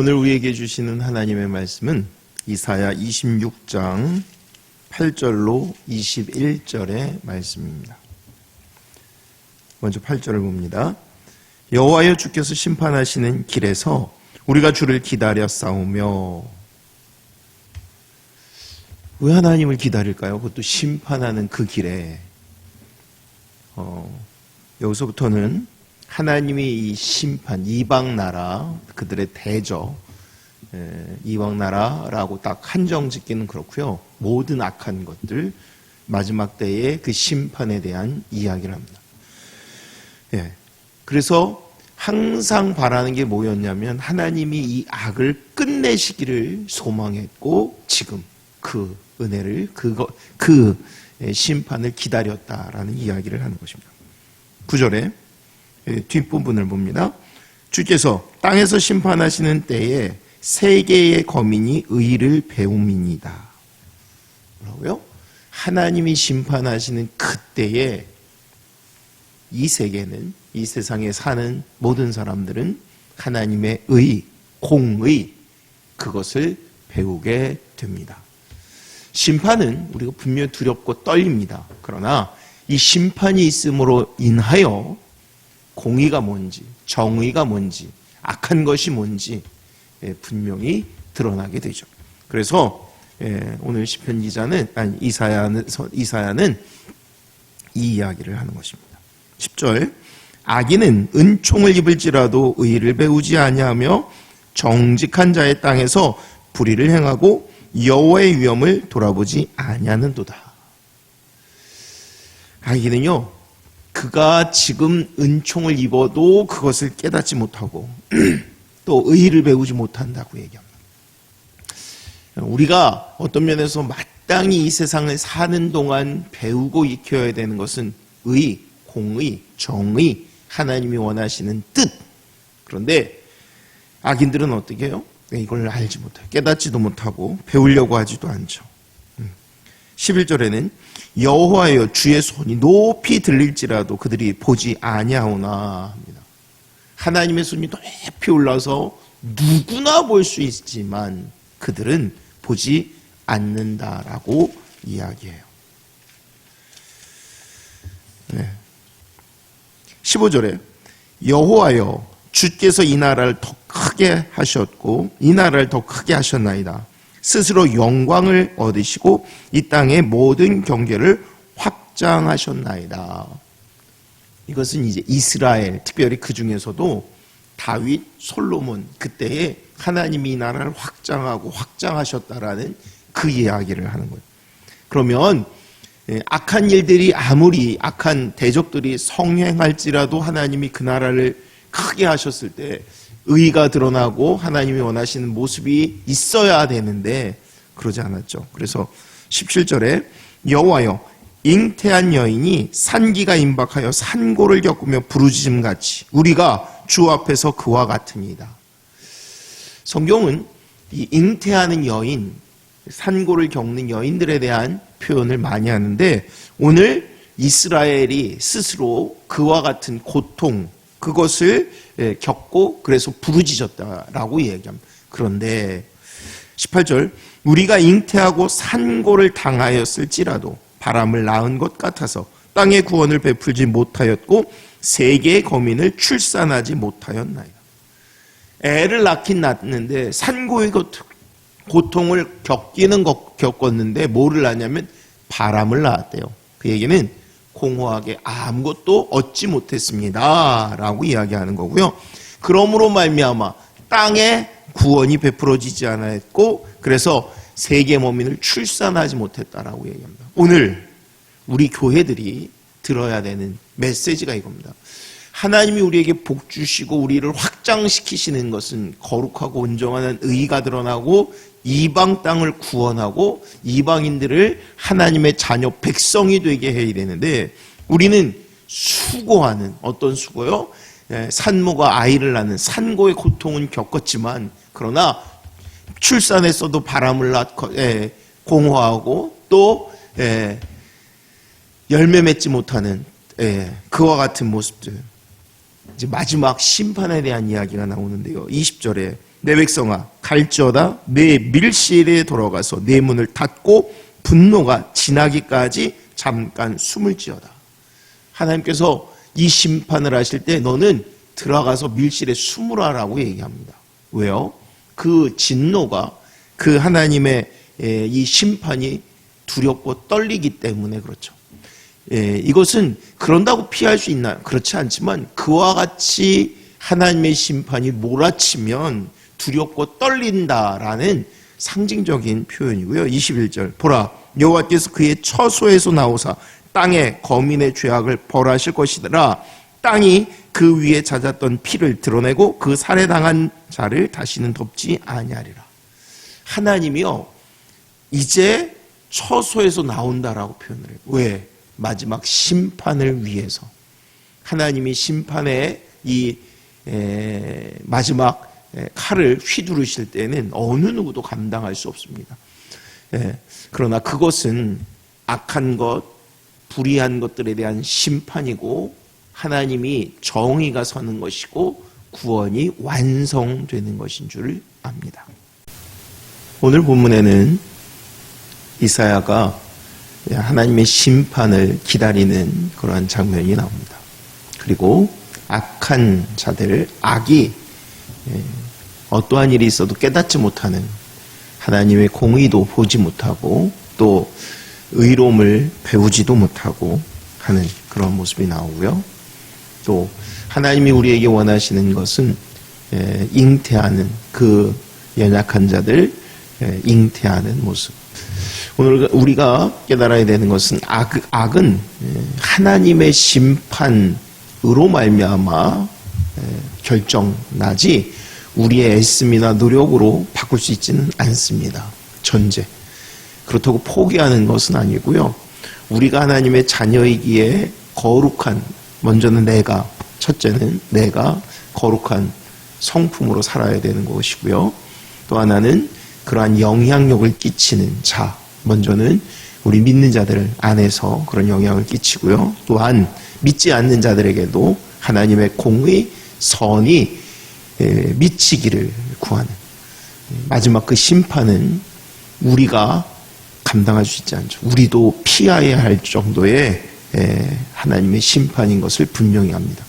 오늘 우리에게 주시는 하나님의 말씀은 이사야 26장 8절로 21절의 말씀입니다. 먼저 8절을 봅니다. 여호와여 주께서 심판하시는 길에서 우리가 주를 기다려 싸우며 왜 하나님을 기다릴까요? 그것도 심판하는 그 길에 어, 여기서부터는 하나님이 이 심판 이방 나라 그들의 대적 에, 이방 나라라고 딱 한정 짓기는 그렇고요. 모든 악한 것들 마지막 때의 그 심판에 대한 이야기를 합니다. 예. 그래서 항상 바라는 게 뭐였냐면 하나님이 이 악을 끝내시기를 소망했고 지금 그 은혜를 그거 그 심판을 기다렸다라는 이야기를 하는 것입니다. 9절에 뒷부분을 봅니다. 주께서 땅에서 심판하시는 때에 세계의 거민이 의를 배움이니다. 뭐라고요? 하나님이 심판하시는 그때에 이 세계는 이 세상에 사는 모든 사람들은 하나님의 의, 공의 그것을 배우게 됩니다. 심판은 우리가 분명히 두렵고 떨립니다. 그러나 이 심판이 있음으로 인하여 공의가 뭔지, 정의가 뭔지, 악한 것이 뭔지 예, 분명히 드러나게 되죠. 그래서 예, 오늘 시편 기자는 아니 이사야는 이사야는 이 이야기를 하는 것입니다. 10절 악인은 은총을 입을지라도 의를 배우지 아니하며 정직한 자의 땅에서 불의를 행하고 여호와의 위엄을 돌아보지 아니하는도다. 악인은요 그가 지금 은총을 입어도 그것을 깨닫지 못하고 또 의의를 배우지 못한다고 얘기합니다. 우리가 어떤 면에서 마땅히 이 세상을 사는 동안 배우고 익혀야 되는 것은 의, 공의, 정의, 하나님이 원하시는 뜻. 그런데 악인들은 어떻게 해요? 이걸 알지 못해요. 깨닫지도 못하고 배우려고 하지도 않죠. 11절에는 여호와여 주의 손이 높이 들릴지라도 그들이 보지 아니하오나 합니다. 하나님의 손이 높이 올라서 누구나 볼 수 있지만 그들은 보지 않는다라고 이야기해요. 네. 15절에 여호와여 주께서 이 나라를 더 크게 하셨고 이 나라를 더 크게 하셨나이다. 스스로 영광을 얻으시고 이 땅의 모든 경계를 확장하셨나이다. 이것은 이제 이스라엘, 특별히 그 중에서도 다윗, 솔로몬 그때에 하나님이 이 나라를 확장하고 확장하셨다라는 그 이야기를 하는 거예요. 그러면 예, 악한 일들이 아무리 악한 대적들이 성행할지라도 하나님이 그 나라를 크게 하셨을 때 의가 드러나고 하나님이 원하시는 모습이 있어야 되는데 그러지 않았죠. 그래서 17절에 여호와여 잉태한 여인이 산기가 임박하여 산고를 겪으며 부르짖음 같이 우리가 주 앞에서 그와 같으니다. 성경은 이 잉태하는 여인, 산고를 겪는 여인들에 대한 표현을 많이 하는데 오늘 이스라엘이 스스로 그와 같은 고통, 그것을 예, 겪고 그래서 부르짖었다라고 얘기합니다. 그런데 18절 우리가 잉태하고 산고를 당하였을지라도 바람을 낳은 것 같아서 땅의 구원을 베풀지 못하였고 세계의 거민을 출산하지 못하였나이다. 애를 낳긴 낳는데 산고의 고통을 겪기는 겪었는데 뭐를 낳냐면 바람을 낳았대요. 그 얘기는 공허하게 아무것도 얻지 못했습니다. 라고 이야기하는 거고요. 그러므로 말미암아 땅에 구원이 베풀어지지 않았고 그래서 세계 범인을 출산하지 못했다라고 얘기합니다. 오늘 우리 교회들이 들어야 되는 메시지가 이겁니다. 하나님이 우리에게 복 주시고 우리를 확장시키시는 것은 거룩하고 온정한 의가 드러나고 이방 땅을 구원하고 이방인들을 하나님의 자녀 백성이 되게 해야 되는데 우리는 수고하는 어떤 수고요? 예, 산모가 아이를 낳는 산고의 고통은 겪었지만 그러나 출산했어도 바람을 낳고 예, 공허하고 또 예, 열매 맺지 못하는 그와 같은 모습들 이제 마지막 심판에 대한 이야기가 나오는데요. 20절에 내 백성아 갈지어다 내 밀실에 돌아가서 내 문을 닫고 분노가 지나기까지 잠깐 숨을 지어다. 하나님께서 이 심판을 하실 때 너는 들어가서 밀실에 숨으라라고 얘기합니다. 왜요? 그 진노가 그 하나님의 에, 이 심판이 두렵고 떨리기 때문에 그렇죠. 예, 이것은 그런다고 피할 수 있나요? 그렇지 않지만 그와 같이 하나님의 심판이 몰아치면 두렵고 떨린다라는 상징적인 표현이고요. 21절 보라 여호와께서 그의 처소에서 나오사 땅에 거민의 죄악을 벌하실 것이더라. 땅이 그 위에 잦았던 피를 드러내고 그 살해당한 자를 다시는 덮지 아니하리라. 하나님이요 이제 처소에서 나온다라고 표현을 해요. 왜? 마지막 심판을 위해서 하나님이 심판의 이 에, 마지막 에, 칼을 휘두르실 때는 어느 누구도 감당할 수 없습니다. 예, 그러나 그것은 악한 것, 불의한 것들에 대한 심판이고 하나님이 정의가 서는 것이고 구원이 완성되는 것인 줄 압니다. 오늘 본문에는 이사야가 하나님의 심판을 기다리는 그러한 장면이 나옵니다. 그리고 악한 자들, 악이 예, 어떠한 일이 있어도 깨닫지 못하는 하나님의 공의도 보지 못하고 또 의로움을 배우지도 못하고 하는 그런 모습이 나오고요. 또 하나님이 우리에게 원하시는 것은 예, 잉태하는 그 연약한 자들 예, 잉태하는 모습. 오늘 우리가 깨달아야 되는 것은 악, 악은 예, 하나님의 심판으로 말미암아 결정나지 우리의 애씀이나 노력으로 바꿀 수 있지는 않습니다. 전제. 그렇다고 포기하는 것은 아니고요. 우리가 하나님의 자녀이기에 거룩한 먼저는 내가 첫째는 내가 거룩한 성품으로 살아야 되는 것이고요. 또 하나는 그러한 영향력을 끼치는 자. 먼저는 우리 믿는 자들 안에서 그런 영향을 끼치고요. 또한 믿지 않는 자들에게도 하나님의 공의 선이 미치기를 구하는 마지막 그 심판은 우리가 감당할 수 있지 않죠. 우리도 피해야 할 정도의 하나님의 심판인 것을 분명히 합니다.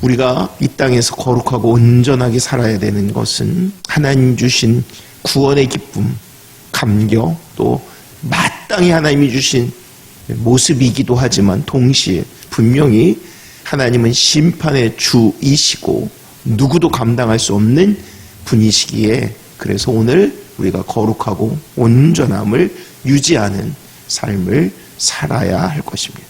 우리가 이 땅에서 거룩하고 온전하게 살아야 되는 것은 하나님 주신 구원의 기쁨, 감격, 또 마땅히 하나님이 주신 모습이기도 하지만 동시에 분명히 하나님은 심판의 주이시고 누구도 감당할 수 없는 분이시기에 그래서 오늘 우리가 거룩하고 온전함을 유지하는 삶을 살아야 할 것입니다.